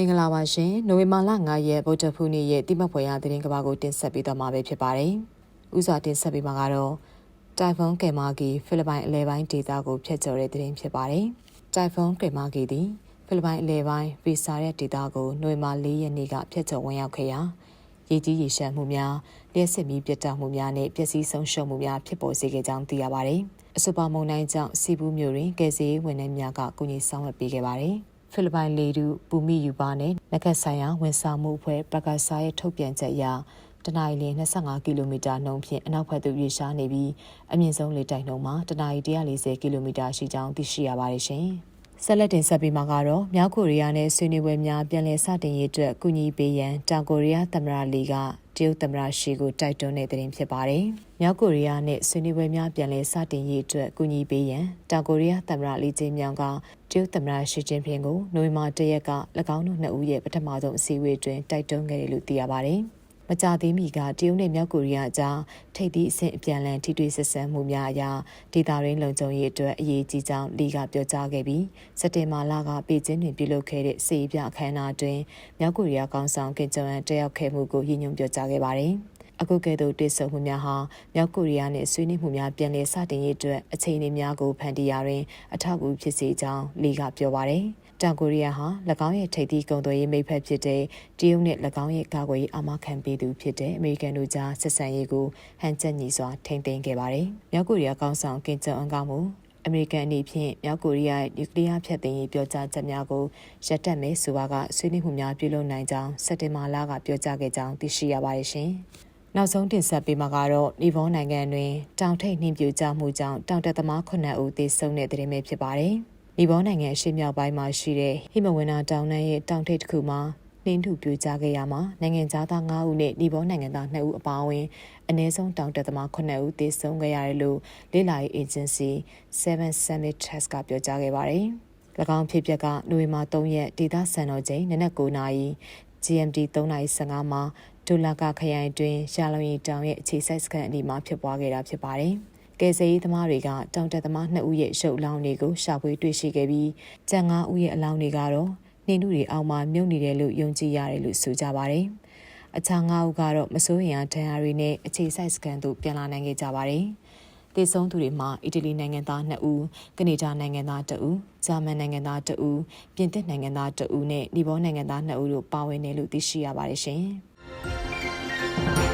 မင်္ဂလာပါရှင်နိုဝင်ဘာလ9ရက်ဗုဒ္ဓဖူးနေ့ရဲ့တိမတ်ဖွယ်ရသတင်းကဘာကိုတင်ဆက်ပေးသွားမှာပဲဖြစ်ပါတယ်။ဥစွာတင်ဆက်ပေးမှာကတော့တိုင်ဖွန်ကယ်မာဂီဖိလစ်ပိုင်အလဲပိုင်းဒေသကိုဖျက်ချော်တဲ့သတင်းဖြစ်ပါတယ်။တိုင်ဖွန်ကယ်မာဂီသည်ဖိလစ်ပိုင်အလဲပိုင်းဗီဆာရဲ့ဒေသကိုနိုဝင်ဘာ4ရက်နေ့ကဖျက်ချော်ဝင်ရောက်ခဲ့ရာရေကြီးရေရှမ်းမှုများလျှက်စစ်မီးပြတ်တောက်မှုများနဲ့ပျက်စီးဆုံးရှုံးမှုများဖြစ်ပေါ်စေခဲ့ကြောင်းသိရပါတယ်။အဆိုပါမုန်တိုင်းကြောင့်စီဘူးမျိုးတွင်ကယ်ဆယ်ရေးဝန်ထမ်းများကကူညီဆောင်ရွက်ပေးခဲ့ပါတယ်။ ဖိလစ်ပိုင်လေတူပူမီယူပါနဲ့နက်ခတ်ဆိုင်ရာဝန်ဆောင်မှုအဖွဲ့ပကဆာရဲ့ထုတ်ပြန်ချက်အရတနအီလ25ကီလိုမီတာနှုန်းဖြင့်အနောက်ဘက်သို့ရွေ့ရှားနေပြီးအမြင့်ဆုံးလေတိုက်နှုန်းမှာတနအီ140ကီလိုမီတာရှိကြောင်းသိရှိရပါတယ်ရှင်။ဆက်လက်တင်ဆက်ပေးမှာကတော့မြောက်ကိုရီးယားနဲ့ဆွေးနွေးပွဲများပြန်လည်စတင်ရေးအတွက်ကူညီပေးရန်တောင်ကိုရီးယားသမ္မတလီက တရုတ်သမ္မတရှီကိုတိုက်တွန်းတဲ့သတင်းဖြစ်ပါတယ်။မြောက်ကိုရီးယားနဲ့ဆွေးနွေးပွဲများပြန်လည်စတင်ရေးအတွက်ကူညီပေးရန်တောင်ကိုရီးယားသမ္မတလီဂျင်းမြောင်ကတရုတ်သမ္မတရှီကျင်းဖျင်ကိုနိုဝင်ဘာ၁ရက်က၎င်းတို့နှစ်ဦးရဲ့ပထမဆုံးအစည်းအဝေးတွင်တိုက်တွန်းခဲ့တယ်လို့သိရပါတယ်။ မကြသေးမီကတရုတ်နဲ့မြောက်ကိုရီးယားအကြားထိပ်သီးအဆင့်အပြန်အလှန်ထိတွေ့ဆက်ဆံမှုများအရာဒေတာရင်းလုံခြုံရေးအတွက်အရေးကြီးကြောင်းလီကပြောကြားခဲ့ပြီးစက်တင်ဘာလကပေကျင်းတွင်ပြုလုပ်ခဲ့တဲ့စီးပြအခမ်းအနားတွင်မြောက်ကိုရီးယားကောင်ဆောင်ကင်ဂျုံအန်တက်ရောက်ခဲ့မှုကိုရည်ညွှန်းပြောကြားခဲ့ပါတယ်။အခုကဲ့သို့တိစုံမှုများဟာမြောက်ကိုရီးယားနှင့်ဆွေးနွေးမှုများပြန်လည်စတင်ရေးအတွက်အခြေအနေများကိုဖန်တီးရာတွင်အထောက်အကူဖြစ်စေကြောင်းလီကပြောပါတယ်။ တောင်ကိုရီးယားဟာ၎င်းရဲ့ထိပ်သီးကုန်သွယ်ရေးမိတ်ဖက်ဖြစ်တဲ့တရုတ်နဲ့၎င်းရဲ့ကာကွယ်ရေးအာမခံပေးသူဖြစ်တဲ့အမေရိကန်တို့ကြားဆက်ဆံရေးကိုဟန်ချက်ညီစွာထိန်းသိမ်းခဲ့ပါတယ်။မြောက်ကိုရီးယားကောင်းဆောင်ကင်ဂျုံအန်ကမှုအမေရိကန်အနေဖြင့်မြောက်ကိုရီးယားနျူကလ িয়ার ဖျက်သိမ်းရေးပြောကြားချက်များကိုရပ်တန့်မယ်ဆိုပါကဆွေးနွေးမှုများပြုလုပ်နိုင်ကြောင်းစက်တင်ဘာလကပြောကြားခဲ့ကြောင်းသိရှိရပါတယ်ရှင်။နောက်ဆုံးတင်ဆက်ပေးမှာကတော့လီဗောနိုင်ငံတွင် တောင်ထိပ်နှင်းပြကြမှုကြောင့်တောင်တက်သမား9ဦးသေဆုံးတဲ့တဲ့ရင်ပဲဖြစ်ပါတယ်။ လီဘောနိုင်ငံအရှေ့မြောက်ပိုင်းမှာရှိတဲ့ဟိမဝန္တာတောင်တန်းရဲ့တောင်ထိပ်တစ်ခုမှာနှင်းထုပြိုကျခဲ့ရမှာနိုင်ငံသားသား9ဦးနဲ့လီဘောနိုင်ငံသား2ဦးအပါအဝင်အနည်းဆုံးတောင်တက်သမား9ဦးသေဆုံးခဲ့ရတယ်လို့လေ့လာရေးအေဂျင်စီ7 Summit Test ကပြောကြားခဲ့ပါတယ်။၎င်းဖြစ်ပျက်ကနိုဝင်ဘာ3ရက်ဒေသစံတော်ချိန်နနက်9နာရီ GMT 3:15မှာဒူလာကခရိုင်တွင်ရှာလုံရီတောင်ရဲ့အခြေစိုက်စခန်းအနီးမှာဖြစ်ပွားခဲ့တာဖြစ်ပါတယ်။ ကယ်ဆယ်ရေးသမားတွေကတောင်တက်သမား2ဦးရဲ့ရုပ်အလောင်းတွေကိုရှာဖွေတွေ့ရှိခဲ့ပြီးကြံ9ဦးရဲ့အလောင်းတွေကတော့နှင်းတို့တွေအောက်မှာမြုပ်နေတယ်လို့ယုံကြည်ရတယ်လို့ဆိုကြပါတယ်။အခြား9ဦးကတော့မစိုးရိမ်အားဒဏ်ရာတွေနဲ့အခြေစိုက်စကန်သို့ပြန်လာနိုင်ခဲ့ကြပါတယ်။တေဆုံးသူတွေမှာအီတလီနိုင်ငံသား2ဦး၊ကနေဒါနိုင်ငံသား2ဦး၊ဂျာမန်နိုင်ငံသား2ဦး၊ပြင်သစ်နိုင်ငံသား2ဦးနဲ့နီဘောနိုင်ငံသား2ဦးတို့ပါဝင်တယ်လို့သိရှိရပါတယ်ရှင်။